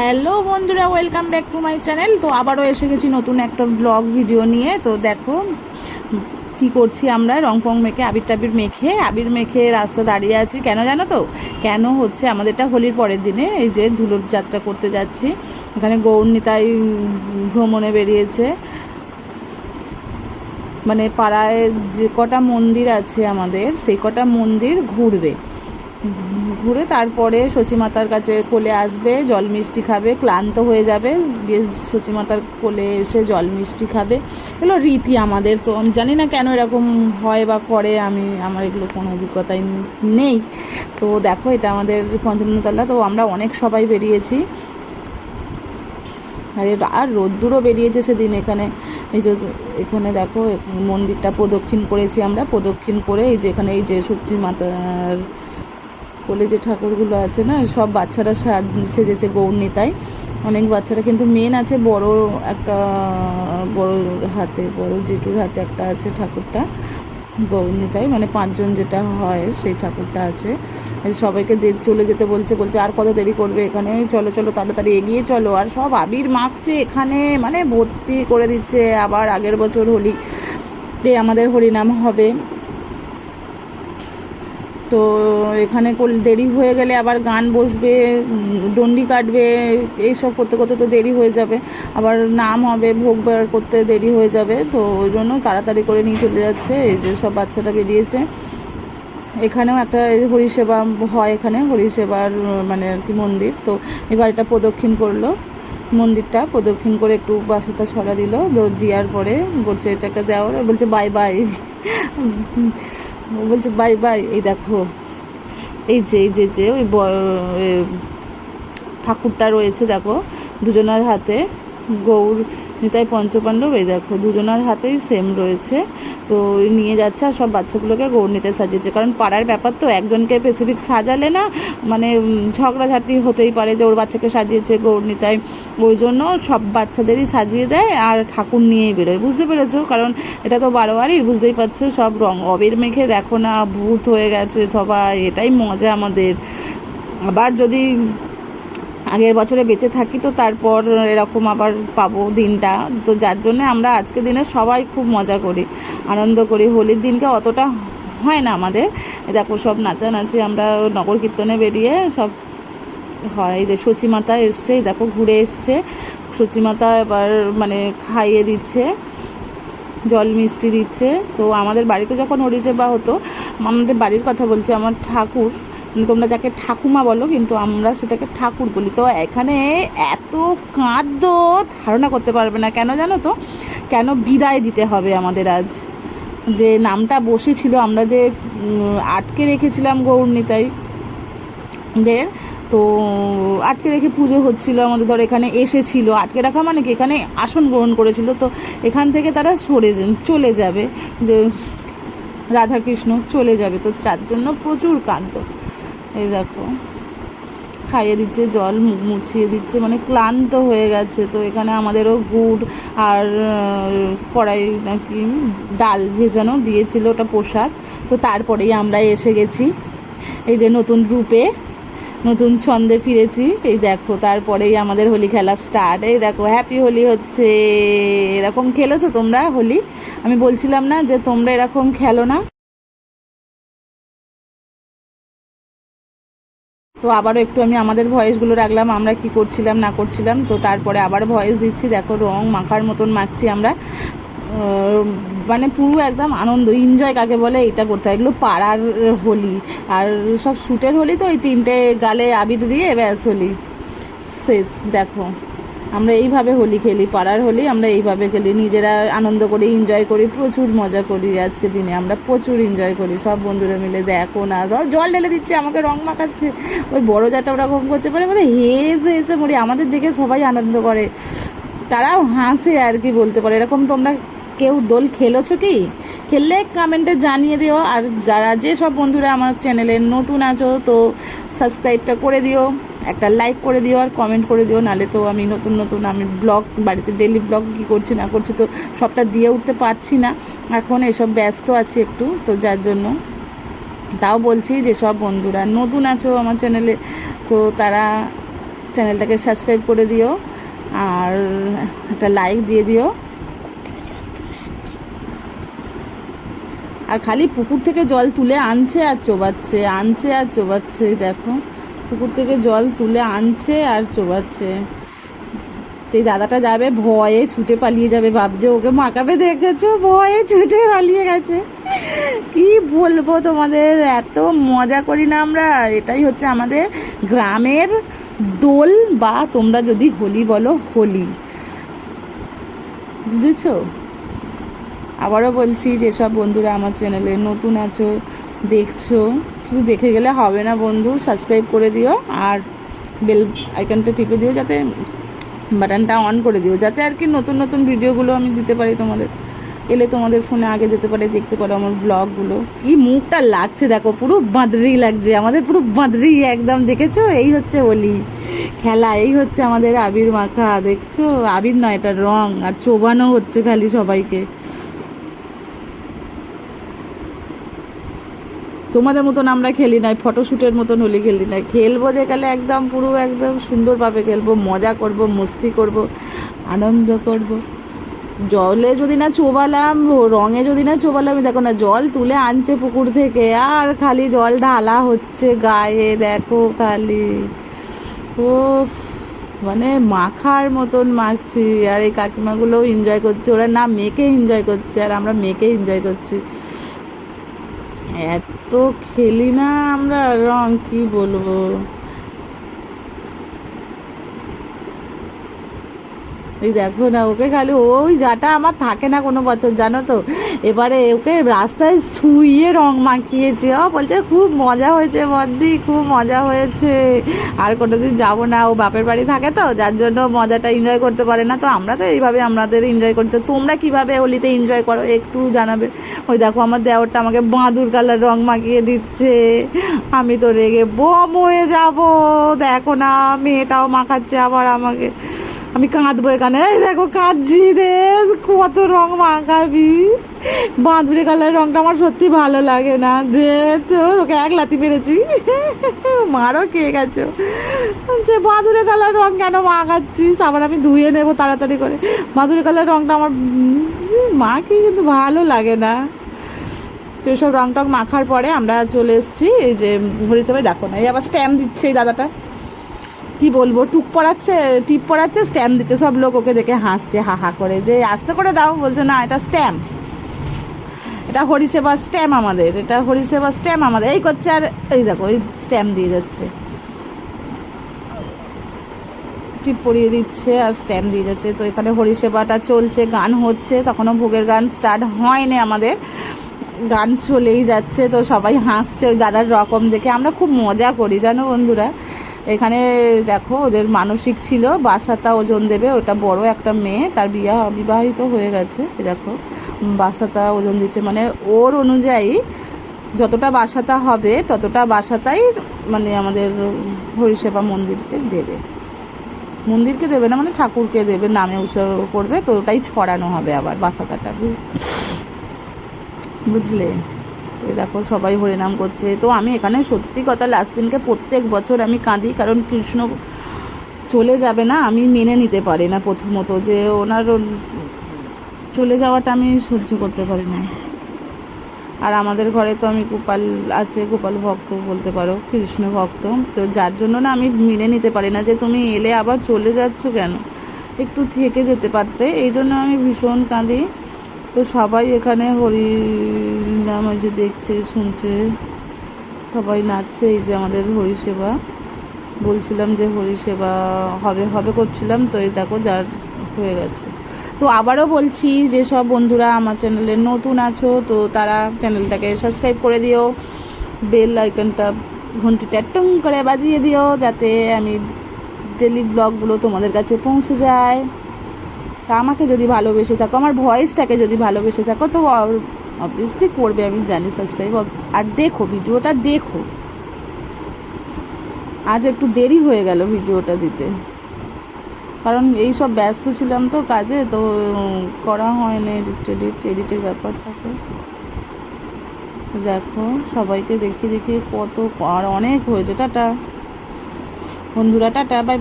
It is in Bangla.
হ্যালো বন্ধুরা welcome back to my channel তো আবারও এসে গেছি নতুন একটা ব্লগ ভিডিও নিয়ে। তো দেখো কি করছি আমরা রং ফং মেখে, আবির টাবির মেখে। আবির মেখে রাস্তা দাঁড়িয়ে আছি। কেন জানো তো? কেন হচ্ছে? আমাদেরটা হোলির পরের দিনে এই যে ধুলোর যাত্রা করতে যাচ্ছি। এখানে গৌরনীতাই ভ্রমণে বেরিয়েছে। মানে পাড়ায় যে কটা মন্দির আছে আমাদের, সেই কটা মন্দির ঘুরবে। ঘুরে তারপরে সচিমাতার কাছে কোলে আসবে, জল মিষ্টি খাবে, ক্লান্ত হয়ে যাবে। গিয়ে সচিমাতার কোলে এসে জল মিষ্টি খাবে। এগুলো রীতি আমাদের তো। আমি জানি না কেন এরকম হয় বা করে। আমি, আমার এগুলো কোনো অভিজ্ঞতাই নেই। তো দেখো, এটা আমাদের পঞ্চান্নতলা তো আমরা অনেক সবাই বেরিয়েছি। আর রোদ্দুরও বেরিয়েছে সেদিন এখানে। এই যে এখানে দেখো, মন্দিরটা প্রদক্ষিণ করেছি আমরা। প্রদক্ষিণ করে এই যে এখানে এই যে সূর্যি মাতার কোলে যে ঠাকুরগুলো আছে না, সব বাচ্চারা সাজ- সেজেছে গৌরনীতায়। অনেক বাচ্চারা কিন্তু মেন আছে বড় একটা, বড় হাতে, বড় জেঠুর হাতে একটা আছে ঠাকুরটা, গৌরনীতায়। মানে পাঁচজন যেটা হয় সেই ঠাকুরটা আছে। সবাইকে চলে যেতে বলছে বলছে আর কত দেরি করবে এখানে? চলো চলো, তাড়াতাড়ি এগিয়ে চলো। আর সব আবির মাখছে এখানে মানে ভর্তি করে দিচ্ছে। আবার আগের বছর হোলি আমাদের হরিনাম হবে। তো এখানে দেরি হয়ে গেলে আবার গান বসবে ডন্ডি কাটবে, এইসব করতে করতে তো দেরি হয়ে যাবে। আবার নাম হবে, ভোগ বের করতে দেরি হয়ে যাবে, তো ওই জন্য তাড়াতাড়ি করে নিয়ে চলে যাচ্ছে। এই যে সব বাচ্চাটা বেরিয়েছে। এখানেও একটা হরিসেবা হয় এখানে, হরিসেবার মানে আর কি মন্দির। তো এবার এটা প্রদক্ষিণ করল। মন্দিরটা প্রদক্ষিণ করে একটু বাসাটা ছড়া দিল। দেওয়ার পরে বলছে, এটাকে দেওয়ার বলছে, বাই বাই। বলছে, বাই বাই, এই দেখো, এই যে এই যে যে, ওই ঠাকুরটা রয়েছে, দেখো, দুজনের হাতে। গৌর, নিতাই পঞ্চপাণ্ডব, এই দেখো দুজনার হাতেই সেম রয়েছে। তো নিয়ে যাচ্ছে আর সব বাচ্চাগুলোকে গৌর নিতে সাজিয়েছে। কারণ পাড়ার ব্যাপার তো, একজনকে স্পেসিফিক সাজালে না মানে ঝগড়াঝাটি হতেই পারে যে ওর বাচ্চাকে সাজিয়েছে গৌর, নিতাই। ওই জন্য সব বাচ্চাদেরই সাজিয়ে দেয় আর ঠাকুর নিয়েই বেরোয়। বুঝতে পেরেছ? কারণ এটা তো বারোয়ারই বুঝতেই পারছ? সব রং, অবের মেখে দেখো না, ভূত হয়ে গেছে সবাই, এটাই মজা আমাদের। আবার যদি আগের বছরে বেঁচে থাকি তো তারপর এরকম আবার পাবো দিনটা। তো যার জন্য আমরা আজকে দিনে সবাই খুব মজা করি, আনন্দ করি। হোলির দিনকে অতটা হয় না আমাদের। দেখো সব নাচানাচি, আমরা নগর কীর্তনে বেরিয়ে সব হয়। এই যে সচিমাতা এসছে দেখো ঘুরে এসছে। সচিমাতা এবার মানে খাইয়ে দিচ্ছে, জল মিষ্টি দিচ্ছে। তো আমাদের বাড়িতে যখন হরিসেবা হতো, আমাদের বাড়ির কথা বলছি, আমার ঠাকুর তোমরা যাকে ঠাকুমা বলো, কিন্তু আমরা সেটাকে ঠাকুর বলি। তো এখানে এত কাঁদ্য ধারণা করতে পারবে না। কেন জানো তো? কেন বিদায় দিতে হবে আমাদের আজ? যে নামটা বসেছিল, আমরা যে আটকে রেখেছিলাম গৌরনীতাই দের, তো আটকে রেখে পুজো হচ্ছিল আমাদের। ধর, এখানে এসেছিল। আটকে রাখা মানে কি? এখানে আসন গ্রহণ করেছিল। তো এখান থেকে তারা সরে চলে যাবে যে, রাধাকৃষ্ণ চলে যাবে। তো যার জন্য প্রচুর কান্ত এই দেখো। খাইয়ে দিচ্ছে জল মুছিয়ে দিচ্ছে মানে ক্লান্ত হয়ে গেছে। তো এখানে আমাদেরও গুড় আর কড়াই নাকি ডাল ভেজানো দিয়েছিল ওটা প্রসাদ। তো তারপরেই আমরা এসে গেছি। এই যে নতুন রূপে, নতুন ছন্দে ফিরেছি। এই দেখো, তারপরেই আমাদের হোলি খেলা স্টার্ট এই দেখো হ্যাপি হোলি হচ্ছে। এরকম খেলেছো তোমরা হোলি? আমি বলছিলাম না যে তোমরা এরকম খেলো না। তো আবারও একটু আমি আমাদের ভয়েসগুলো রাখলাম, আমরা কি করছিলাম, না করছিলাম। তো তারপরে আবার ভয়েস দিচ্ছি, দেখো রং মাখার মতন মাখছি আমরা। মানে পুরো একদম আনন্দ এনজয় কাকে বলে, এটা করতে হয়। এগুলো পাড়ার হোলি, আর সব শ্যুটের হোলি তো ওই তিনটে গালে আবির দিয়ে ব্যাস হোলি। শেষ, দেখো। আমরা এইভাবে হোলি খেলি, পাড়ার হোলি আমরা এইভাবে খেলি। নিজেরা আনন্দ করি এনজয় করি, প্রচুর মজা করি আজকে দিনে। আমরা প্রচুর এনজয় করি, সব বন্ধুরা মিলে দেখো না, সব জল ঢেলে দিচ্ছে, আমাকে রং মাখাচ্ছে। ওই বড় যাটা ওরকম করছে পরে মানে হেসে হেসে মরি, আমাদের দেখে সবাই আনন্দ করে। তারাও হাসে আর কি বলতে পারে। এরকম তোমরা কেউ দোল খেলেছো কি? খেললে কমেন্টে জানিয়ে দিও। আর যারা যে সব বন্ধুরা আমার চ্যানেলে নতুন আছো, তো সাবস্ক্রাইবটা করে দিও। একটা লাইক করে দিও আর কমেন্ট করে দিও। নালে তো আমি নতুন নতুন আমি ব্লগ বাড়িতে ডেলি ব্লগ কী করছি না করছি তো সবটা দিয়ে উঠতে পারছি না। এখন এসব ব্যস্ত আছি একটু, তো যার জন্য। তাও বলছি যে সব বন্ধুরা নতুন আছো আমার চ্যানেলে তো তারা চ্যানেলটাকে সাবস্ক্রাইব করে দিও। আর একটা লাইক দিয়ে দিও। আর খালি পুকুর থেকে জল তুলে আনছে আর চোবাচ্ছে, আনছে আর চোবাচ্ছে, দেখো। পুকুর থেকে জল তুলে আনছে আর চোবাচ্ছে। এই দাদাটা যাবে ভয়ে ছুটে পালিয়ে যাবে, ভাবছে ওকে মাকাবে দেখেছ? ভয়ে ছুটে পালিয়ে গেছে। কি বলব তোমাদের, এত মজা করি না আমরা। এটাই হচ্ছে আমাদের গ্রামের দোল বা তোমরা যদি হোলি বলো, হোলি। বুঝেছ? আবারও বলছি, যেসব বন্ধুরা আমার চ্যানেলে নতুন আছো, দেখছ, শুধু দেখে গেলে হবে না বন্ধু সাবস্ক্রাইব করে দিও আর বেল আইকনটা টিপে দিও যাতে বাটনটা অন করে দিও, যাতে আর কি নতুন নতুন ভিডিওগুলো আমি দিতে পারি তোমাদের। এলে তোমাদের ফোনে আগে যেতে পারে, দেখতে পারো আমার ব্লগগুলো কি মুখটা লাগছে দেখো, পুরো বাঁদরি লাগছে, আমাদের পুরো বাঁদরি একদম, দেখেছ? এই হচ্ছে হোলি খেলা, এই হচ্ছে আমাদের আবির মাখা, দেখছ? আবির নয়, এটা রং, আর চোবানো হচ্ছে খালি সবাইকে। তোমাদের মতন আমরা খেলি নাই ফটোশ্যুটের মতন হলে খেলি নাই। খেলব যে গেলে একদম পুরো একদম সুন্দরভাবে খেলব, মজা করব, মস্তি করব, আনন্দ করব। জলে যদি না চোবালাম, রঙে যদি না চোবালাম, দেখো না, জল তুলে আনছে পুকুর থেকে, আর খালি জল ঢালা হচ্ছে গায়ে, দেখো খালি। ও মানে মাখার মতন মাখছি, আর এই কাকিমাগুলোও এনজয় করছে, ওরা না মেয়েকে এনজয় করছে, আর আমরা মেয়েকে এনজয় করছি। এত খেলি না আমরা রং কি বলব? এই দেখো না, ওকে খালি ওই যাটা আমার থাকে না কোনো বছর, জানো তো? এবারে ওকে রাস্তায় শুইয়ে রং মাখিয়েছে। ও বলছে, খুব মজা হয়েছে বদ্দি, খুব মজা হয়েছে। আর কোনোদিন যাব না, ও বাপের বাড়ি থাকে তো, যার জন্য মজাটা এনজয় করতে পারে না। তো আমরা তো এইভাবে আমাদের এনজয় করছি। তোমরা কীভাবে হোলিতে এনজয় করো, একটু জানাবে? ওই দেখো, আমার দেওরটা আমাকে বাঁদুর কালার রং মাখিয়ে দিচ্ছে। আমি তো রেগে বম হয়ে যাব। দেখো না, মেয়েটাও মাখাচ্ছে আবার আমাকে। আমি কাঁদবো এখানে। এই দেখো, কাঁদছি রে। কত রং মাখাবি। বাঁধুরে কালার রংটা আমার সত্যি ভালো লাগে না। দে, তো ওকে এক লাতি মেরেছি। মারও কে গেছো? যে বাঁধুরে কালার রং কেন মাখাচ্ছিস? আবার আমি ধুয়ে নেব তাড়াতাড়ি করে। বাঁধুরে কালার রংটা আমার মাকে কিন্তু ভালো লাগে না। তো সব রং টং মাখার পরে আমরা চলে এসেছি। এই যে, হরিসভায় দেখো না। এই আবার স্ট্যাম্প দিচ্ছে এই দাদাটা। কি বলব, টুক পড়াচ্ছে, টিপ পড়াচ্ছে স্ট্যাম্প দিচ্ছে, সব লোক ওকে দেখে হাসছে, হা হা করে, যে আস্তে করে দাও, বলছে, না, এটা স্ট্যাম্প এটা হরিসেবার স্ট্যাম্প আমাদের, এটা হরিসেবার স্ট্যাম্প আমাদের, এই করছে আর এই দেখো, এই স্ট্যাম্প দিয়ে যাচ্ছে। টিপ পরিয়ে দিচ্ছে আর স্ট্যাম্প দিয়ে যাচ্ছে, তো এখানে হরিসেবাটা চলছে, গান হচ্ছে, তখনও ভোগের গান স্টার্ট হয়নি আমাদের। গান চলেই যাচ্ছে, তো সবাই হাসছে, ওই দাদার রকম দেখে, আমরা খুব মজা করি, জানো বন্ধুরা? এখানে দেখো, ওদের মানসিক ছিল বাসাতা ওজন দেবে, ওটা বড় একটা মেয়ে, তার বিয়া বিবাহিত হয়ে গেছে দেখো। বাসাতা ওজন দিচ্ছে মানে ওর অনুযায়ী যতটা বাসাতা হবে, ততটা বাসাতাই মানে আমাদের হরিসেবা মন্দিরকে দেবে। মন্দিরকে দেবে না মানে ঠাকুরকে দেবে, নামে উৎসর্গ করবে, তো ওটাই ছড়ানো হবে আবার বাসাতাটা বুঝ, বুঝলে? তো দেখো, সবাই হরিনাম করছে। তো আমি এখানে সত্যি কথা লাস্ট দিনকে প্রত্যেক বছর আমি কাঁদি, কারণ কৃষ্ণ চলে যাবে না, আমি মেনে নিতে পারি না প্রথমত যে ওনার চলে যাওয়াটা আমি সহ্য করতে পারি না। আর আমাদের ঘরে তো আমি গোপাল আছে, গোপাল ভক্ত বলতে পারো, কৃষ্ণ ভক্ত। তো যার জন্য না আমি মেনে নিতে পারি না যে তুমি এলে আবার চলে যাচ্ছ কেন? একটু থেকে যেতে পারতে, এই জন্য আমি ভীষণ কাঁদি। তো সবাই এখানে হরি নাম ওই যে দেখছে, শুনছে, সবাই নাচছে, এই যে আমাদের হরিসেবা। বলছিলাম যে হরিসেবা হবে হবে করছিলাম, তো এই দেখো যার হয়ে গেছে। তো আবারও বলছি যে সব বন্ধুরা আমার চ্যানেলে নতুন আছো, তো তারা চ্যানেলটাকে সাবস্ক্রাইব করে দিও, বেল আইকনটা, ঘন্টিটা টুং করে বাজিয়ে দিও, যাতে আমি ডেলি ব্লগগুলো তোমাদের কাছে পৌঁছে যায়। তা আমাকে যদি ভালোবেসে থাকো, আমার ভয়েসটাকে যদি ভালোবেসে থাকো, তো অবভিয়াসলি করবে, আমি জানি সাবস্ক্রাইব আর দেখো, ভিডিওটা দেখো। আজ একটু দেরি হয়ে গেল ভিডিওটা দিতে। কারণ এই সব ব্যস্ত ছিলাম তো কাজে, তো করা হয় না এডিট এডিট এডিটের ব্যাপার থাকে। দেখো, সবাইকে দেখিয়ে দেখিয়ে কত আর অনেক হয়েছে। টাটা। বন্ধুরা, টাটা বাই